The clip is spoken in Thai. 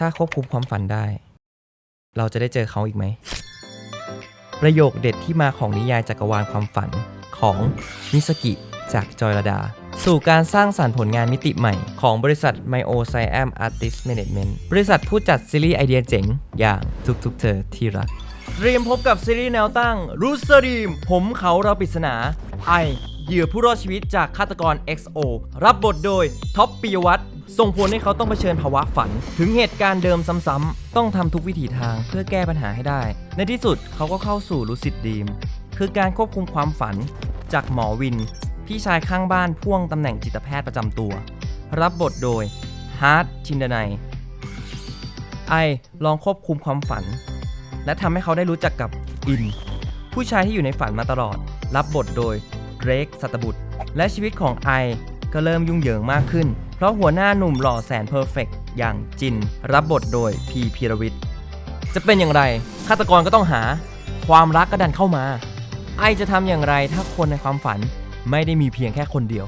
ถ้าควบคุมความฝันได้ เราจะได้เจอเขาอีกไหม ประโยคเด็ดที่มาของนิยายจักรวาลความฝันของมิสกิจากจอยระดา สู่การสร้างสารรค์ผลงานมิติใหม่ของบริษัท m y o s i a m Artist Management บริษัทผู้จัดซีรีส์ไอเดียเจ๋ง อย่างทุกๆเธอที่รัก เตรียมพบกับซีรีส์แนวตั้งรูสรีม ผมเขาเราปริศนา ไอ เหยื่อผู้รอดชีวิตจากฆาตกร XO รับบทโดยท็อปปิยวัฒน ส่งผลให้เขาต้องเผชิญภาวะฝัน ถึงเหตุการณ์เดิมซ้ำๆ ต้องทำทุกวิถีทางเพื่อแก้ปัญหาให้ได้ ในที่สุดเขาก็เข้าสู่ลูซิดดีม คือการควบคุมความฝัน จากหมอวิน พี่ชายข้างบ้านพ่วงตำแหน่งจิตแพทย์ประจำตัว รับบทโดยฮาร์ดชินดนัยไอลองควบคุมความฝัน และทำให้เขาได้รู้จักกับอิน ผู้ชายที่อยู่ในฝันมาตลอด รับบทโดยเกรกสัตบุตร และชีวิตของไอก็เริ่มยุ่งเหยิงมากขึ้น เพราะหัวหน้าหนุ่มหล่อแสนเพอร์เฟกต์อย่างจิน รับบทโดยพีพีรวิทย์จะเป็นอย่างไรฆาตกรก็ต้องหา ความรักก็ดันเข้ามา ไอจะทำอย่างไรถ้าคนในความฝันไม่ได้มีเพียงแค่คนเดียว